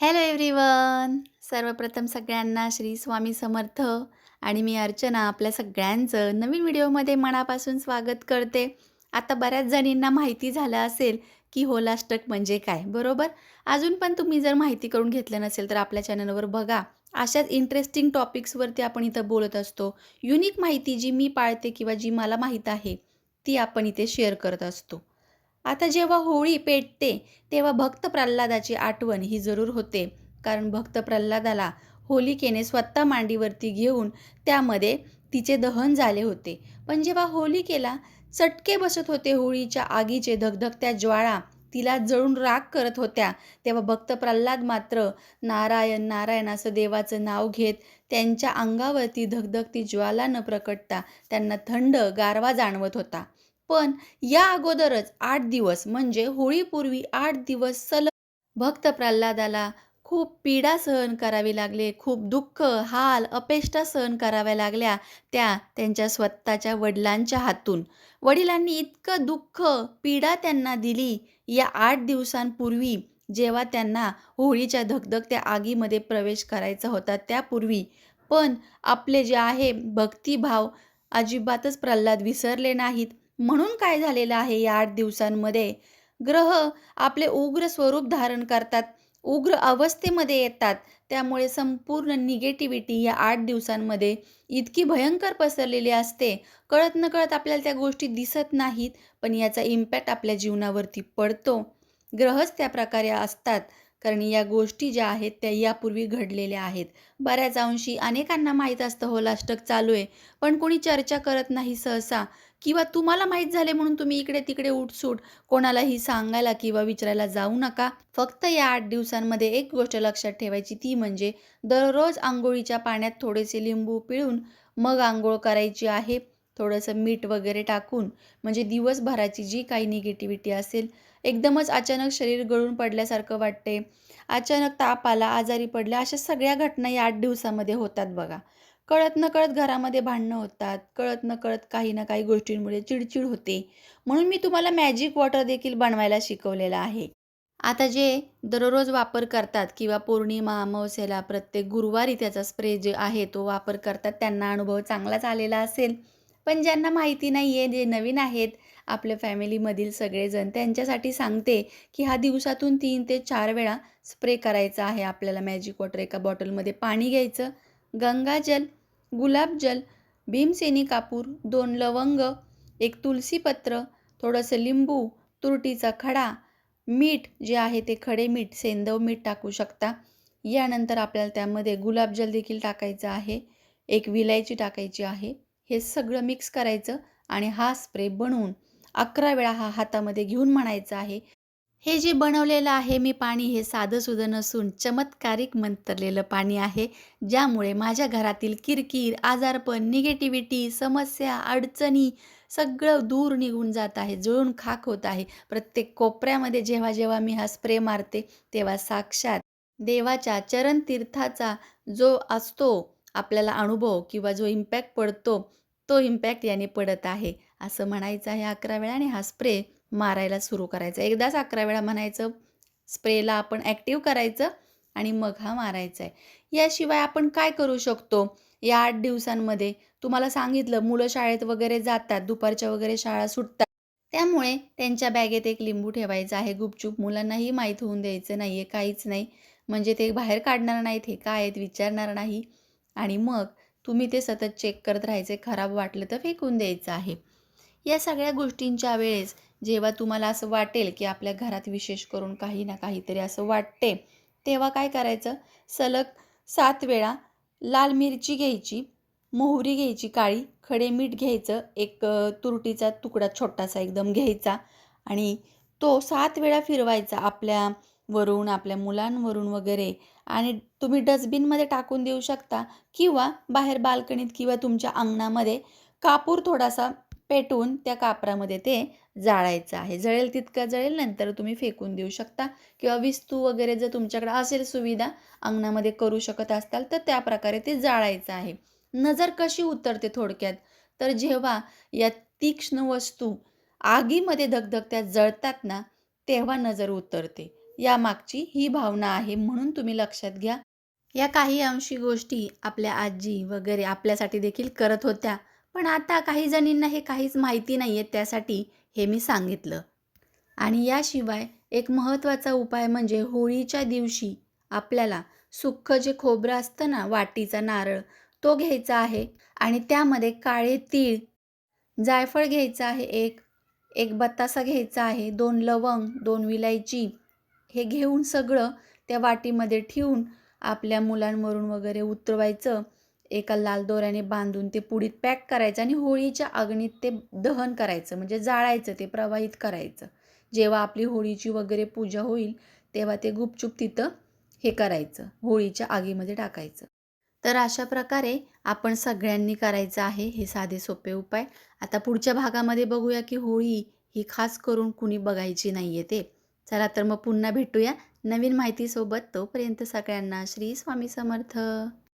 Hello everyone सर्वप्रथम सगळ्यांना श्री स्वामी समर्थ आणि मी अर्चना आपल्या सगळ्यांचं नवीन व्हिडिओमध्ये मनापासून स्वागत करते. आता बऱ्याच जणींना माहिती झालं असेल की होलाष्टक म्हणजे काय बरोबर? अजून पण तुम्ही जर माहिती करून घेतलं नसेल तर आपल्या चॅनलवर बघा. अशाच इंटरेस्टिंग टॉपिक्सवरती आपण इथं बोलत असतो. युनिक माहिती जी मी पाळते किंवा जी मला माहीत आहे ती आपण इथे शेअर करत असतो. आता जेव्हा होळी पेटते तेव्हा भक्त प्रल्हादाची आठवण ही जरूर होते. कारण भक्त प्रल्हादाला होलिकेने स्वतः मांडीवरती घेऊन त्यामध्ये तिचे दहन झाले होते. पण जेव्हा होलिकेला चटके बसत होते होळीच्या आगीचे धगधगत्या ज्वाळा तिला जळून राग करत होत्या तेव्हा भक्त प्रल्हाद मात्र नारायण नारायण असं देवाचं नाव घेत त्यांच्या अंगावरती धगधगती ज्वाला न प्रकटता त्यांना थंड गारवा जाणवत होता. पण या अगोदरच आठ दिवस म्हणजे होळीपूर्वी आठ दिवस सलग भक्त प्रल्हादाला खूप पीडा सहन करावी लागले खूप दुःख हाल अपेष्टा सहन कराव्या लागल्या त्या त्यांच्या स्वतःच्या वडिलांच्या हातून. वडिलांनी इतकं दुःख पीडा त्यांना दिली या आठ दिवसांपूर्वी जेव्हा त्यांना होळीच्या धगधगत्या आगीमध्ये प्रवेश करायचा होता त्यापूर्वी. पण आपले जे आहे भक्तिभाव अजिबातच प्रल्हाद विसरले नाहीत. म्हणून काय झालेलं आहे या आठ दिवसांमध्ये? ग्रह आपले उग्र स्वरूप धारण करतात उग्र अवस्थेमध्ये येतात. त्यामुळे संपूर्ण निगेटिव्हिटी या आठ दिवसांमध्ये इतकी भयंकर पसरलेली असते. कळत न कळत आपल्याला त्या गोष्टी दिसत नाहीत पण याचा इम्पॅक्ट आपल्या जीवनावरती पडतो. ग्रहच त्या प्रकारे असतात. कारण या गोष्टी ज्या आहेत त्या यापूर्वी घडलेल्या आहेत. बऱ्याच अंशी अनेकांना माहीत असतं होलाष्टक चालू आहे. पण कोणी चर्चा करत नाही सहसा. किंवा तुम्हाला माहीत झाले म्हणून तुम्ही इकडे तिकडे उठसूट. कोणालाही सांगायला किंवा विचारायला जाऊ नका. फक्त या आठ दिवसांमध्ये एक गोष्ट लक्षात ठेवायची ती म्हणजे दररोज आंघोळीच्या पाण्यात थोडेसे लिंबू पिळून मग आंघोळ करायची आहे. थोडंसं मीठ वगैरे टाकून. म्हणजे दिवसभराची जी काही निगेटिव्हिटी असेल एकदमच अचानक शरीर गळून पडल्यासारखं वाटते. अचानक ताप आला आजारी पडल्या अशा सगळ्या घटना या आठ दिवसामध्ये होतात बघा. कळत न कळत घरामध्ये भांडणं होतात कळत न कळत काही ना काही गोष्टींमुळे चिडचिड होते. म्हणून मी तुम्हाला मॅजिक वॉटर देखील बनवायला शिकवलेलं आहे. आता जे दररोज वापर करतात किंवा पौर्णिमा अमावस्याला प्रत्येक गुरुवारी त्याचा स्प्रे जे आहे तो वापर करतात त्यांना अनुभव चांगलाच आलेला असेल. पण ज्यांना माहिती नाही आहे जे नवीन आहेत आपल्या फॅमिलीमधील सगळेजण त्यांच्यासाठी सांगते की हा दिवसातून तीन ते चार वेळा स्प्रे करायचा आहे आपल्याला मॅजिक वॉटर एका बॉटलमध्ये पाणी घ्यायचं गंगाजल गुलाबजल भीमसेनी कापूर दोन लवंग एक तुलसीपत्र थोडंसं लिंबू तुरटीचा खडा मीठ जे आहे ते खडे मीठ सेंदव मीठ टाकू शकता. यानंतर आपल्याला त्यामध्ये गुलाबजल देखील टाकायचं आहे एक विलायची टाकायची आहे. हे सगळं मिक्स करायचं आणि हा स्प्रे बनवून अकरा वेळा हा हातामध्ये घेऊन म्हणायचा आहे. हे जे बनवलेलं आहे मी पाणी हे साधंसुधं नसून चमत्कारिक मंतरलेलं पाणी आहे. ज्यामुळे माझ्या घरातील किरकिर आजारपण निगेटिव्हिटी समस्या अडचणी सगळं दूर निघून जात आहे जळून खाक होत आहे. प्रत्येक कोपऱ्यामध्ये जेव्हा जेव्हा मी हा स्प्रे मारते तेव्हा साक्षात देवाच्या चरण तीर्थाचा जो असतो आपल्याला अनुभव किंवा जो इम्पॅक्ट पडतो तो इम्पॅक्ट याने पडत आहे. असं म्हणायचं आहे अकरा वेळा आणि हा स्प्रे मारायला सुरू करायचा. एकदाच अकरा वेळा म्हणायचं स्प्रेला आपण ॲक्टिव्ह करायचं आणि मग हा मारायचा आहे. याशिवाय आपण काय करू शकतो? या आठ दिवसांमध्ये तुम्हाला सांगितलं मुलं शाळेत वगैरे जातात दुपारच्या वगैरे शाळा सुटतात. त्यामुळे त्यांच्या बॅगेत एक लिंबू ठेवायचा आहे. गुपचूप मुलांनाही माहीत होऊन द्यायचं नाही आहे काहीच नाही. म्हणजे ते बाहेर काढणार नाहीत हे काय आहेत विचारणार नाही. आणि मग तुम्ही ते सतत चेक करत राहायचे खराब वाटलं तर फेकून द्यायचं आहे. या सगळ्या गोष्टींच्या वेळेस जेव्हा तुम्हाला असं वाटेल की आपल्या घरात विशेष करून काही ना काहीतरी असं वाटते तेव्हा काय करायचं? सलग सात वेळा लाल मिरची घ्यायची मोहरी घ्यायची काळी खडे मीठ घ्यायचं एक तुरटीचा तुकडा छोटासा एकदम घ्यायचा आणि तो सात वेळा फिरवायचा आपल्या वरून आपल्या मुलांवरून वगैरे. आणि तुम्ही डस्टबिनमध्ये टाकून देऊ शकता किंवा बाहेर बाल्कनीत किंवा तुमच्या अंगणामध्ये कापूर थोडासा पेटवून त्या कापरामध्ये ते जाळायचं आहे. जळेल तितकं जळेल नंतर तुम्ही फेकून देऊ शकता. किंवा विस्तू वगैरे जर तुमच्याकडे असेल सुविधा अंगणामध्ये करू शकत असताल तर त्या प्रकारे ते जाळायचं आहे. नजर कशी उतरते थोडक्यात? तर जेव्हा या तीक्ष्ण वस्तू आगीमध्ये धगधगत्या जळतात ना तेव्हा नजर उतरते. यामागची ही भावना आहे म्हणून तुम्ही लक्षात घ्या. या काही अंशी गोष्टी आपल्या आजी वगैरे आपल्यासाठी देखील करत होत्या. पण आता काही जणींना हे काहीच माहिती नाही आहे त्यासाठी हे मी सांगितलं. आणि याशिवाय एक महत्त्वाचा उपाय म्हणजे होळीच्या दिवशी आपल्याला सुख्ख जे खोबरं असतं ना वाटीचा नारळ तो घ्यायचा आहे. आणि त्यामध्ये काळे तीळ जायफळ घ्यायचं आहे एक एक बत्तासा घ्यायचा आहे दोन लवंग दोन विलायची हे घेऊन सगळं त्या वाटीमध्ये ठेवून आपल्या मुलांवरून वगैरे उतरवायचं. एका लाल दोऱ्याने बांधून ते पुडीत पॅक करायचं आणि होळीच्या अग्नीत ते दहन करायचं. म्हणजे जाळायचं ते प्रवाहित करायचं. जेव्हा आपली होळीची वगैरे पूजा होईल तेव्हा ते गुपचूप तिथं हे करायचं. होळीच्या आगीमध्ये टाकायचं. तर अशा प्रकारे आपण सगळ्यांनी करायचं आहे हे साधे सोपे उपाय. आता पुढच्या भागामध्ये बघूया की होळी ही खास करून कुणी बघायची नाही आहे ते. चला तर मग पुन्हा भेटूया नवीन माहितीसोबत तोपर्यंत सगळ्यांना श्री स्वामी समर्थ.